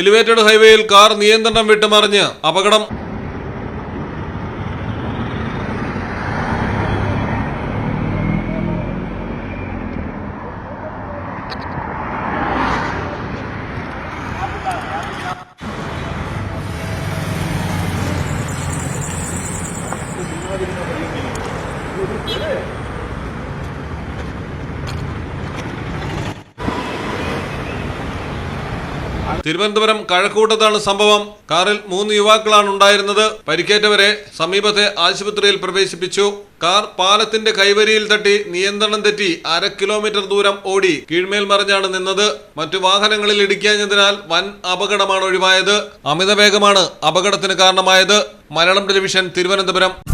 Elevated ഹൈവേയിൽ car നിയന്ത്രണം വിട്ടുമറിഞ്ഞ് അപകടം. അപകടം തിരുവനന്തപുരം കഴക്കൂട്ടത്താണ് സംഭവം. കാറിൽ മൂന്ന് യുവാക്കളാണ് ഉണ്ടായിരുന്നത്. പരിക്കേറ്റവരെ സമീപത്തെ ആശുപത്രിയിൽ പ്രവേശിപ്പിച്ചു. കാർ പാലത്തിന്റെ കൈവരിയിൽ തട്ടി നിയന്ത്രണം തെറ്റി അര കിലോമീറ്റർ ദൂരം ഓടി കീഴ്മേൽ മറിഞ്ഞാണ് നിന്നത്. മറ്റു വാഹനങ്ങളിൽ ഇടിക്കാഞ്ഞതിനാൽ വൻ അപകടമാണ് ഒഴിവായത്. അമിത വേഗമാണ് അപകടത്തിന് കാരണമായത്. മലയാളം ടെലിവിഷൻ തിരുവനന്തപുരം.